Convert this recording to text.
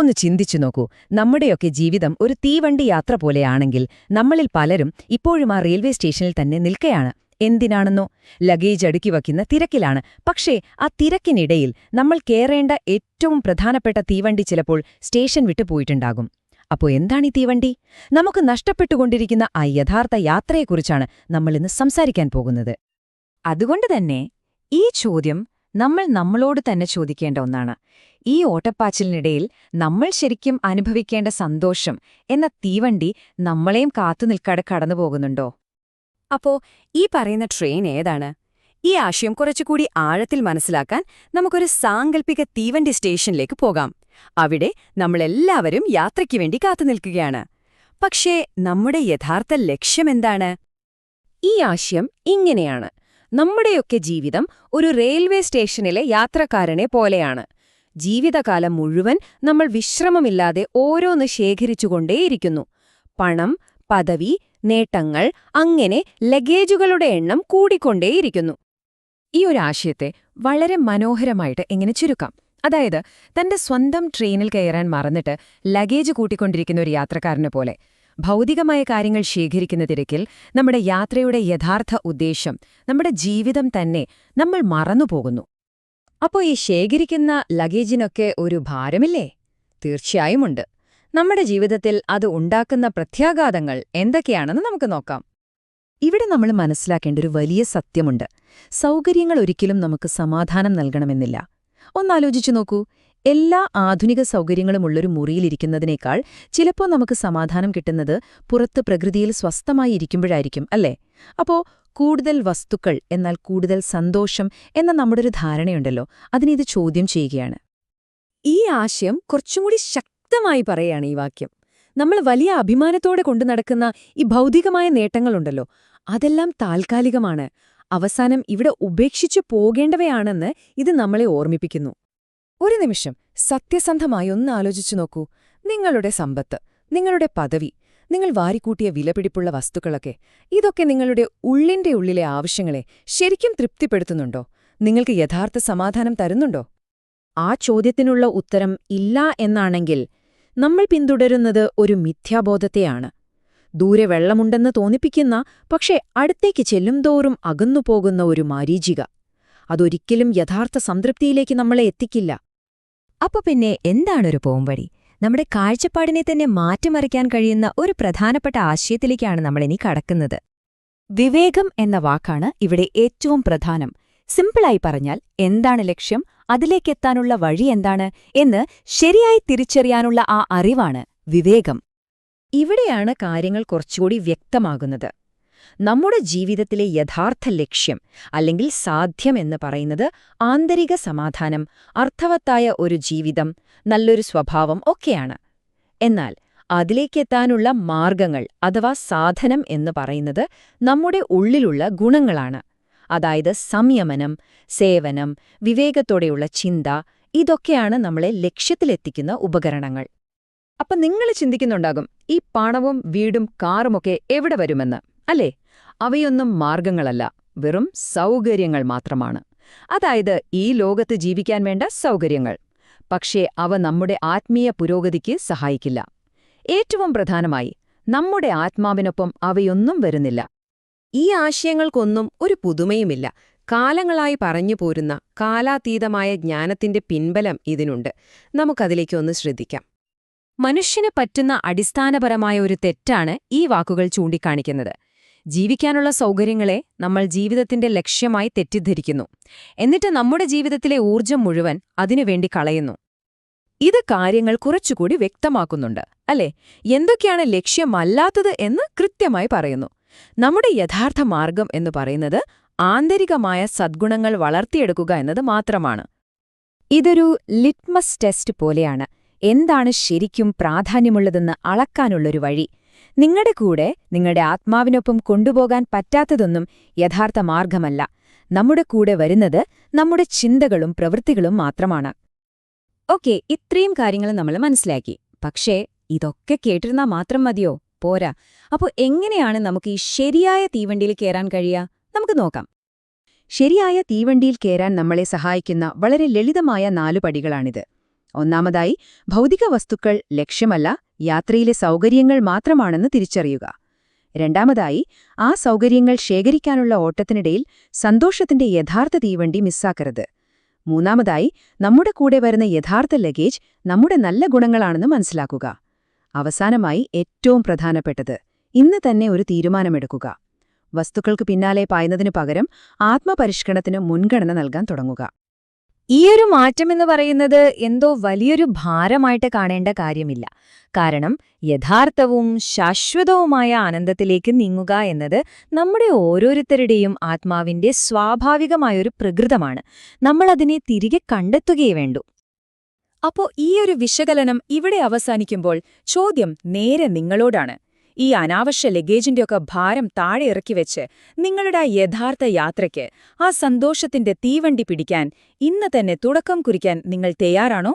ഒന്ന് ചിന്തിച്ചു നോക്കൂ. നമ്മുടെയൊക്കെ ജീവിതം ഒരു തീവണ്ടി യാത്ര പോലെയാണെങ്കിൽ നമ്മളിൽ പലരും ഇപ്പോഴും ആ റെയിൽവേ സ്റ്റേഷനിൽ തന്നെ നിൽക്കുകയാണ് എന്തിനാണെന്നോ? ലഗേജ് അടുക്കി വയ്ക്കുന്ന തിരക്കിലാണ്. പക്ഷേ ആ തിരക്കിനിടയിൽ നമ്മൾ കേറേണ്ട ഏറ്റവും പ്രധാനപ്പെട്ട തീവണ്ടി ചിലപ്പോൾ സ്റ്റേഷൻ വിട്ടു പോയിട്ടുണ്ടാകും. അപ്പോ എന്താണ് ഈ തീവണ്ടി? നമുക്ക് നഷ്ടപ്പെട്ടുകൊണ്ടിരിക്കുന്ന ആ യഥാർത്ഥ യാത്രയെക്കുറിച്ചാണ് നമ്മളിന്ന് സംസാരിക്കാൻ പോകുന്നത്. അതുകൊണ്ട് തന്നെ ഈ ചോദ്യം നമ്മൾ നമ്മളോട് തന്നെ ചോദിക്കേണ്ട ഒന്നാണ്. ഈ ഓട്ടപ്പാച്ചിലിനിടയിൽ നമ്മൾ ശരിക്കും അനുഭവിക്കേണ്ട സന്തോഷം എന്ന തീവണ്ടി നമ്മളെയും കാത്തുനിൽക്കാതെ കടന്നുപോകുന്നുണ്ടോ അപ്പോ ഈ പറയുന്ന ട്രെയിൻ ഏതാണ്? ഈ ആശയം കുറച്ചുകൂടി ആഴത്തിൽ മനസ്സിലാക്കാൻ നമുക്കൊരു സാങ്കല്പിക തീവണ്ടി സ്റ്റേഷനിലേക്ക് പോകാം. അവിടെ നമ്മളെല്ലാവരും യാത്രയ്ക്ക് വേണ്ടി കാത്തുനിൽക്കുകയാണ് പക്ഷേ നമ്മുടെ യഥാർത്ഥ ലക്ഷ്യമെന്താണ് ഈ ആശയം ഇങ്ങനെയാണ്. നമ്മുടെയൊക്കെ ജീവിതം ഒരു റെയിൽവേ സ്റ്റേഷനിലെ യാത്രക്കാരനെ പോലെയാണ്. ജീവിതകാലം മുഴുവൻ നമ്മൾ വിശ്രമമില്ലാതെ ഓരോന്ന് ശേഖരിച്ചുകൊണ്ടേയിരിക്കുന്നു. പണം പദവി നേട്ടങ്ങൾ അങ്ങനെ ലഗേജുകളുടെ എണ്ണം കൂടിക്കൊണ്ടേയിരിക്കുന്നു. ഈ ഒരു ആശയത്തെ വളരെ മനോഹരമായിട്ട് എങ്ങനെ ചുരുക്കാം? അതായത് തന്റെ സ്വന്തം ട്രെയിനിൽ കയറാൻ മറന്നിട്ട് ലഗേജ് കൂട്ടിക്കൊണ്ടിരിക്കുന്ന ഒരു യാത്രക്കാരനെ പോലെ. ഭൗതികമായ കാര്യങ്ങൾ ശേഖരിക്കുന്ന തിരക്കിൽ നമ്മുടെ യാത്രയുടെ യഥാർത്ഥ ഉദ്ദേശം നമ്മുടെ ജീവിതം തന്നെ നമ്മൾ മറന്നുപോകുന്നു. അപ്പോൾ ഈ ശേഖരിക്കുന്ന ലഗേജിനൊക്കെ ഒരു ഭാരമില്ലേ? തീർച്ചയായുമുണ്ട്. നമ്മുടെ ജീവിതത്തിൽ അത് ഉണ്ടാക്കുന്ന പ്രത്യാഘാതങ്ങൾ എന്തൊക്കെയാണെന്ന് നമുക്ക് നോക്കാം. ഇവിടെ നമ്മൾ മനസ്സിലാക്കേണ്ട ഒരു വലിയ സത്യമുണ്ട്. സൗകര്യങ്ങൾ ഒരിക്കലും നമുക്ക് സമാധാനം നൽകണമെന്നില്ല. ഒന്നാലോചിച്ചു നോക്കൂ. എല്ലാ ആധുനിക സൗകര്യങ്ങളുമുള്ളൊരു മുറിയിലിരിക്കുന്നതിനേക്കാൾ ചിലപ്പോൾ നമുക്ക് സമാധാനം കിട്ടുന്നത് പുറത്ത് പ്രകൃതിയിൽ സ്വസ്ഥമായി ഇരിക്കുമ്പോഴായിരിക്കും അല്ലേ? അപ്പോ കൂടുതൽ വസ്തുക്കൾ എന്നാൽ കൂടുതൽ സന്തോഷം എന്ന നമ്മുടെ ഒരു ധാരണയുണ്ടല്ലോ അതിനിത് ചോദ്യം ചെയ്യുകയാണ്. ഈ ആശയം കുറച്ചുകൂടി ശക്തമായി പറയാണ് ഈ വാക്യം. നമ്മൾ വലിയ അഭിമാനത്തോടെ കൊണ്ടു നടക്കുന്ന ഈ ഭൗതികമായ നേട്ടങ്ങളുണ്ടല്ലോ. അതെല്ലാം താൽക്കാലികമാണ്. അവസാനം ഇവിടെ ഉപേക്ഷിച്ചു പോകേണ്ടവയാണെന്ന് ഇത് നമ്മളെ ഓർമ്മിപ്പിക്കുന്നു. ഒരു നിമിഷം സത്യസന്ധമായി ഒന്ന് ആലോചിച്ചു നോക്കൂ. നിങ്ങളുടെ സമ്പത്ത് നിങ്ങളുടെ പദവി നിങ്ങൾ വാരിക്കൂട്ടിയ വിലപിടിപ്പുള്ള വസ്തുക്കളൊക്കെ ഇതൊക്കെ നിങ്ങളുടെ ഉള്ളിന്റെ ഉള്ളിലെ ആവശ്യങ്ങളെ ശരിക്കും തൃപ്തിപ്പെടുത്തുന്നുണ്ടോ? നിങ്ങൾക്ക് യഥാർത്ഥ സമാധാനം തരുന്നുണ്ടോ? ആ ചോദ്യത്തിനുള്ള ഉത്തരം ഇല്ല എന്നാണെങ്കിൽ നമ്മൾ പിന്തുടരുന്നത് ഒരു മിഥ്യാബോധത്തെയാണ്. ദൂരെ വെള്ളമുണ്ടെന്ന് തോന്നിപ്പിക്കുന്ന പക്ഷേ അടുത്തേക്ക് ചെല്ലുംതോറും അകന്നുപോകുന്ന ഒരു മാരീചിക. അതൊരിക്കലും യഥാർത്ഥ സംതൃപ്തിയിലേക്ക് നമ്മളെ എത്തിക്കില്ല. അപ്പൊ പിന്നെ എന്താണൊരു പോംവഴി? നമ്മുടെ കാഴ്ചപ്പാടിനെ തന്നെ മാറ്റിമറിക്കാൻ കഴിയുന്ന ഒരു പ്രധാനപ്പെട്ട ആശയത്തിലേക്കാണ് നമ്മളിനി കടക്കുന്നത്. വിവേകം എന്ന വാക്കാണ് ഇവിടെ ഏറ്റവും പ്രധാനം. സിമ്പിളായി പറഞ്ഞാൽ എന്താണ് ലക്ഷ്യം? അതിലേക്കെത്താനുള്ള വഴി എന്താണ്? എന്ന് ശരിയായി തിരിച്ചറിയാനുള്ള ആ അറിവാണ് വിവേകം. ഇവിടെയാണ് കാര്യങ്ങൾ കുറച്ചുകൂടി വ്യക്തമാകുന്നത്. നമ്മുടെ ജീവിതത്തിലെ യഥാർത്ഥ ലക്ഷ്യം അല്ലെങ്കിൽ സാധ്യം എന്ന് പറയുന്നത് ആന്തരിക സമാധാനം അർത്ഥവത്തായ ഒരു ജീവിതം നല്ലൊരു സ്വഭാവം ഒക്കെയാണ്. എന്നാൽ അതിലേക്കെത്താനുള്ള മാർഗങ്ങൾ അഥവാ സാധനം എന്ന് പറയുന്നത് നമ്മുടെ ഉള്ളിലുള്ള ഗുണങ്ങളാണ്. അതായത് സംയമനം സേവനം വിവേകത്തോടെയുള്ള ചിന്ത ഇതൊക്കെയാണ് നമ്മളെ ലക്ഷ്യത്തിലെത്തിക്കുന്ന ഉപകരണങ്ങൾ. അപ്പം നിങ്ങൾ ചിന്തിക്കുന്നുണ്ടാകും ഈ പണവും വീടും കാറുമൊക്കെ എവിടെ വരുമെന്ന്? അല്ലേ? അവയൊന്നും മാർഗങ്ങളല്ല വെറും സൗകര്യങ്ങൾ മാത്രമാണ്. അതായത് ഈ ലോകത്ത് ജീവിക്കാൻ വേണ്ട സൗകര്യങ്ങൾ. പക്ഷേ അവ നമ്മുടെ ആത്മീയ പുരോഗതിക്ക് സഹായിക്കില്ല. ഏറ്റവും പ്രധാനമായി നമ്മുടെ ആത്മാവിനൊപ്പം അവയൊന്നും വരുന്നില്ല. ഈ ആശയങ്ങൾക്കൊന്നും ഒരു പുതുമയുമില്ല. കാലങ്ങളായി പറഞ്ഞു പോരുന്ന കാലാതീതമായ ജ്ഞാനത്തിന്റെ പിൻബലം ഇതിനുണ്ട്. നമുക്കതിലേക്കൊന്ന് ശ്രദ്ധിക്കാം. മനുഷ്യന് പറ്റുന്ന അടിസ്ഥാനപരമായ ഒരു തെറ്റാണ് ഈ വാക്കുകൾ ചൂണ്ടിക്കാണിക്കുന്നത്. ജീവിക്കാനുള്ള സൗകര്യങ്ങളെ നമ്മൾ ജീവിതത്തിന്റെ ലക്ഷ്യമായി തെറ്റിദ്ധരിക്കുന്നു. എന്നിട്ട് നമ്മുടെ ജീവിതത്തിലെ ഊർജം മുഴുവൻ അതിനുവേണ്ടി കളയുന്നു. ഇത് കാര്യങ്ങൾ കുറച്ചുകൂടി വ്യക്തമാക്കുന്നുണ്ട് അല്ലേ? എന്തൊക്കെയാണ് ലക്ഷ്യമല്ലാത്തത് എന്ന് കൃത്യമായി പറയുന്നു. നമ്മുടെ യഥാർത്ഥ മാർഗം എന്ന് പറയുന്നത് ആന്തരികമായ സദ്ഗുണങ്ങൾ വളർത്തിയെടുക്കുക എന്നത് മാത്രമാണ്. ഇതൊരു ലിറ്റ്മസ് ടെസ്റ്റ് പോലെയാണ്. എന്താണ് ശരിക്കും പ്രാധാന്യമുള്ളതെന്ന് അളക്കാനുള്ളൊരു വഴി. നിങ്ങളുടെ കൂടെ നിങ്ങളുടെ ആത്മാവിനൊപ്പം കൊണ്ടുപോകാൻ പറ്റാത്തതൊന്നും യഥാർത്ഥ മാർഗമല്ല. നമ്മുടെ കൂടെ വരുന്നത് നമ്മുടെ ചിന്തകളും പ്രവൃത്തികളും മാത്രമാണ്. ഓക്കെ ഇത്രയും കാര്യങ്ങൾ നമ്മൾ മനസ്സിലാക്കി. പക്ഷേ ഇതൊക്കെ കേട്ടിരുന്നാ മാത്രം മതിയോ? പോരാ. അപ്പോൾ എങ്ങനെയാണ് നമുക്ക് ഈ ശരിയായ തീവണ്ടിയിൽ കയറാൻ കഴിയുക നമുക്ക് നോക്കാം. ശരിയായ തീവണ്ടിയിൽ കയറാൻ നമ്മളെ സഹായിക്കുന്ന വളരെ ലളിതമായ നാലു പടികളാണിത്. ഒന്നാമതായി ഭൗതിക വസ്തുക്കൾ ലക്ഷ്യമല്ല യാത്രയിലെ സൗകര്യങ്ങൾ മാത്രമാണെന്ന് തിരിച്ചറിയുക. രണ്ടാമതായി ആ സൗകര്യങ്ങൾ ശേഖരിക്കാനുള്ള ഓട്ടത്തിനിടയിൽ സന്തോഷത്തിന്റെ യഥാർത്ഥ തീവണ്ടി മിസ്സാക്കരുത്. മൂന്നാമതായി നമ്മുടെ കൂടെ വരുന്ന യഥാർത്ഥ ലഗേജ് നമ്മുടെ നല്ല ഗുണങ്ങളാണെന്ന് മനസ്സിലാക്കുക. അവസാനമായി ഏറ്റവും പ്രധാനപ്പെട്ടത് ഇന്ന് തന്നെ ഒരു തീരുമാനമെടുക്കുക. വസ്തുക്കൾക്ക് പിന്നാലെ പായുന്നതിനു പകരം ആത്മപരിഷ്കരണത്തിന് മുൻഗണന നൽകാൻ തുടങ്ങുക. ഈയൊരു മാറ്റമെന്ന് പറയുന്നത് എന്തോ വലിയൊരു ഭാരമായിട്ട് കാണേണ്ട കാര്യമില്ല. കാരണം യഥാർത്ഥവും ശാശ്വതവുമായ ആനന്ദത്തിലേക്ക് നീങ്ങുക എന്നത് നമ്മുടെ ഓരോരുത്തരുടെയും ആത്മാവിന്റെ സ്വാഭാവികമായൊരു പ്രകൃതമാണ്. നമ്മളതിനെ തിരികെ കണ്ടെത്തുകയേ വേണ്ടൂ. അപ്പോ ഈയൊരു വിശകലനം ഇവിടെ അവസാനിക്കുമ്പോൾ ചോദ്യം നേരെ നിങ്ങളോടാണ്. ഈ അനാവശ്യ ലഗേജിന്റെയൊക്കെ ഭാരം താഴെ ഇറക്കി വെച്ച് നിങ്ങളുടെ യഥാർത്ഥ യാത്രയ്ക്ക് ആ സന്തോഷത്തിന്റെ തീവണ്ടി പിടിക്കാൻ ഇന്ന് തന്നെ തുടക്കം കുറിക്കാൻ നിങ്ങൾ തയ്യാറാണോ?